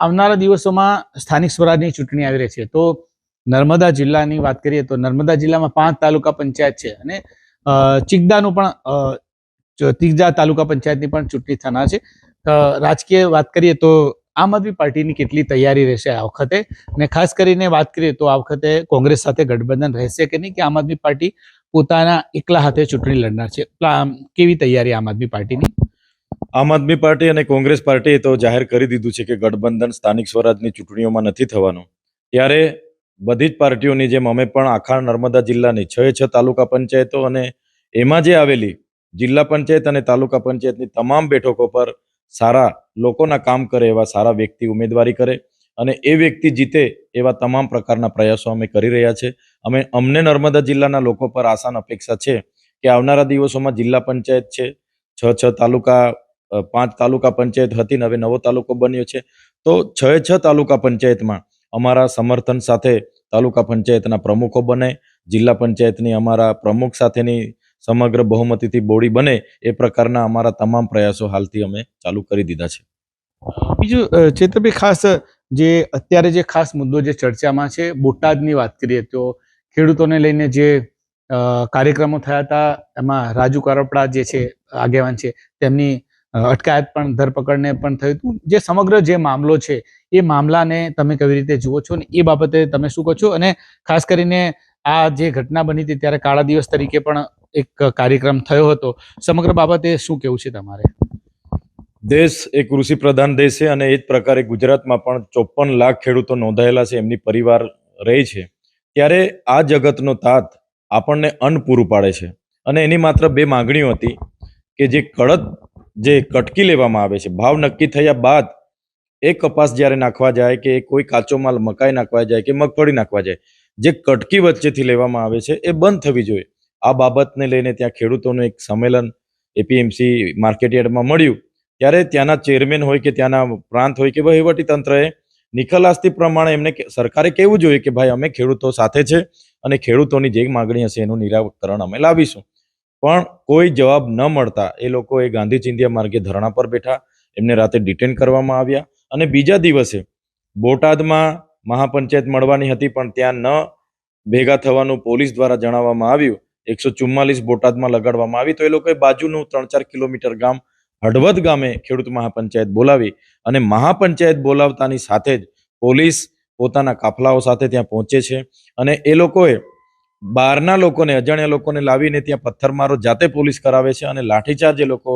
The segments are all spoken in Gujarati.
આવનારા દિવસોમાં સ્થાનિક સ્વરાજની ચૂંટણી આવી રહી છે. તો નર્મદા જિલ્લાની વાત કરીએ તો નર્મદા જિલ્લામાં પાંચ તાલુકા પંચાયત છે અને અ, ચિકદાનું પણ તિગજા તાલુકા પંચાયતની પણ ચૂંટણી થનાર છે. રાજકીય વાત કરીએ તો આમ આદમી પાર્ટીની કેટલી તૈયારી રહેશે આ વખતે? અને ખાસ કરીને વાત કરીએ તો આ વખતે કોંગ્રેસ સાથે ગઠબંધન રહેશે કે નહીં કે આમ આદમી પાર્ટી પોતાના એકલા હાથે ચૂંટણી લડનાર છે? કેવી તૈયારી આમ આદમી પાર્ટીની? આમ આદમી પાર્ટી અને કોંગ્રેસ પાર્ટીએ તો જાહેર કરી દીધું છે કે ગઠબંધન સ્થાનિક સ્વરાજની ચૂંટણીઓમાં નથી થવાનું. ત્યારે બધી જ પાર્ટીઓની જેમ અમે પણ આખા નર્મદા જિલ્લાની છ છ તાલુકા પંચાયતો અને એમાં જે આવેલી જિલ્લા પંચાયત અને તાલુકા પંચાયતની તમામ બેઠકો પર સારા લોકોના કામ કરે એવા સારા વ્યક્તિ ઉમેદવારી કરે અને એ વ્યક્તિ જીતે એવા તમામ પ્રકારના પ્રયાસો અમે કરી રહ્યા છે. અમે અમને નર્મદા જિલ્લાના લોકો પર આસાન અપેક્ષા છે કે આવનારા દિવસોમાં જિલ્લા પંચાયત છે, છ છ તાલુકા પાંચ તાલુકા પંચાયત હતી ને હવે નવો તાલુકો બન્યો છે. તો છ છ તાલુકા પંચાયતમાં અમારા સમર્થન સાથે તાલુકા પંચાયતના પ્રમુખો બને, જિલ્લા પંચાયતની અમારા પ્રમુખ સાથેની સમગ્ર બહુમતીથી બોડી બને એ પ્રકારના અમારા તમામ પ્રયાસો હાલથી અમે ચાલુ કરી દીધા છે. બીજું ચેતરભાઈ, ખાસ જે અત્યારે જે ખાસ મુદ્દો જે ચર્ચામાં છે, બોટાદની વાત કરીએ તો ખેડૂતોને લઈને જે કાર્યક્રમો થયા હતા, એમાં રાજુ કરપડા જે છે, આગેવાન છે, તેમની અટકાયત પણ ધરપકડને પણ થયું હતું. જે સમગ્ર જે મામલો છે, એ મામલાને તમે કેવી રીતે જુઓ છો ને એ બાબતે તમે શું કહો છો? અને ખાસ કરીને આ જે ઘટના બની હતી ત્યારે કાળા દિવસ તરીકે પણ એક કાર્યક્રમ થયો હતો. સમગ્ર બાબતે શું કેવું છે તમારે? દેશ એ કૃષિ પ્રધાન દેશ છે અને એ જ પ્રકારે ગુજરાતમાં પણ ચોપન લાખ ખેડૂતો નોંધાયેલા છે, એમની પરિવાર રહે છે. ત્યારે આ જગતનો તાત આપણને અન્ન પૂરું પાડે છે. અને એની માત્ર બે માગણીઓ હતી કે જે કડક જે કટકી લેવામાં આવે છે, ભાવ નક્કી થયા બાદ એ કપાસ જ્યારે નાખવા જાય કે કોઈ કાચો માલ મકાઈ નાખવા જાય કે મગફળી નાખવા જાય, જે કટકી વચ્ચેથી લેવામાં આવે છે એ બંધ થવી જોઈએ. આ બાબતને લઈને ત્યાં ખેડૂતોનું એક સંમેલન એપીએમસી માર્કેટયાર્ડમાં મળ્યું. ત્યારે ત્યાંના ચેરમેન હોય કે ત્યાંના પ્રાંત હોય કે વહીવટી તંત્રએ નિખલાસ્તી પ્રમાણે એમને સરકારે કહેવું જોઈએ કે ભાઈ અમે ખેડૂતો સાથે છે અને ખેડૂતોની જે માગણી હશે એનું નિરાકરણ અમે લાવીશું. પણ કોઈ જવાબ ન મળતા એ લોકો એ ગાંધી ચિંધ્યા માર્ગે ધરણા પર બેઠા, એમને રાતે ડિટેન કરવામાં આવ્યા અને બીજા દિવસે બોટાદમાં મહાપંચાયત મળવાની હતી પણ ત્યાં ન ભેગા થવાનું પોલીસ દ્વારા જણાવવામાં આવ્યું. એકસો ચુમ્માલીસ બોટાદમાં લગાડવામાં આવી તો એ લોકોએ બાજુનું ત્રણ ચાર કિલોમીટર ગામ હળવદ ગામે ખેડૂત મહાપંચાયત બોલાવી અને મહાપંચાયત બોલાવતાની સાથે જ પોલીસ પોતાના કાફલાઓ સાથે ત્યાં પહોંચે છે અને એ લોકોએ બહારના લોકોને, અજાણ્યા લોકોને લાવીને ત્યાં પથ્થરમારો જાતે પોલીસ કરાવે છે અને લાઠીચાર્જ એ લોકો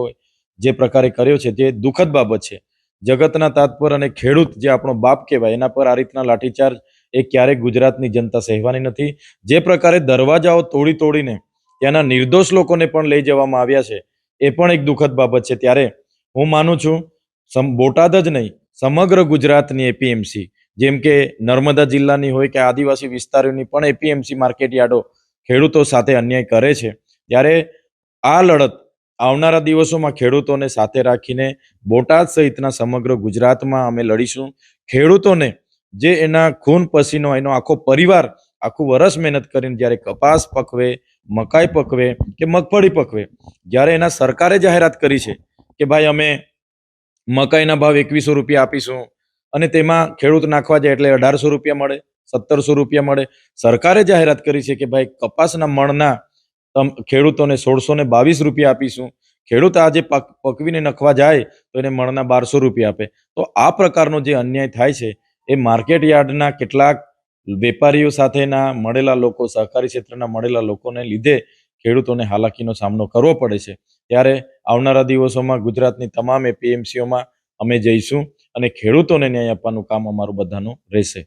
જે પ્રકારે કર્યો છે તે દુઃખદ બાબત છે. જગતના તાત્પર અને ખેડૂત જે આપણો બાપ કહેવાય, એના પર આ રીતના લાઠીચાર્જ એ ક્યારેક ગુજરાતની જનતા સહેવાની નથી. જે પ્રકારે દરવાજાઓ તોડી તોડીને ત્યાંના નિર્દોષ લોકોને પણ લઈ જવામાં આવ્યા છે, એ પણ એક દુઃખદ બાબત છે. ત્યારે હું માનું છું બોટાદ જ નહીં, સમગ્ર ગુજરાતની એપીએમસી જેમ કે નર્મદા જિલ્લાની હોય કે આદિવાસી વિસ્તારોની પણ એપીએમસી માર્કેટ યાર્ડો ખેડૂતો સાથે અન્યાય કરે છે. ત્યારે આ લડત આવનારા દિવસોમાં ખેડૂતોને સાથે રાખીને બોટાદ સહિતના સમગ્ર ગુજરાતમાં અમે લડીશું. ખેડૂતોને જે એના ખૂન પસીનો, એનો આખો પરિવાર આખું વરસ મહેનત કરીને જ્યારે કપાસ પકવે, મકાઈ પકવે કે મગફળી પકવે, જ્યારે એના સરકારે જાહેરાત કરી છે કે ભાઈ અમે મકાઈના ભાવ એકવીસો રૂપિયા આપીશું અને તેમાં ખેડૂત નાખવા જાય એટલે અઢારસો રૂપિયા મળે, સત્તરસો રૂપિયા મળે. સરકારે જાહેરાત કરી છે કે ભાઈ કપાસના મણના ખેડૂતોને સોળસો ને બાવીસ રૂપિયા આપીશું. ખેડૂત આજે પક, પકવીને નખવા જાય તો એને મણના બારસો રૂપિયા આપે. તો આ પ્રકારનો જે અન્યાય થાય છે એ માર્કેટ યાર્ડના કેટલાક વેપારીઓ સાથેના, મળેલા લોકો, સહકારી ક્ષેત્રના મળેલા લોકોને લીધે ખેડૂતોને હાલાકીનો સામનો કરવો પડે છે. ત્યારે આવનારા દિવસોમાં ગુજરાતની તમામ એપીએમસીઓમાં અમે જઈશું. અને ખેડૂતોને ન્યાય આપવાનું કામ અમારું બધાનું રહેશે.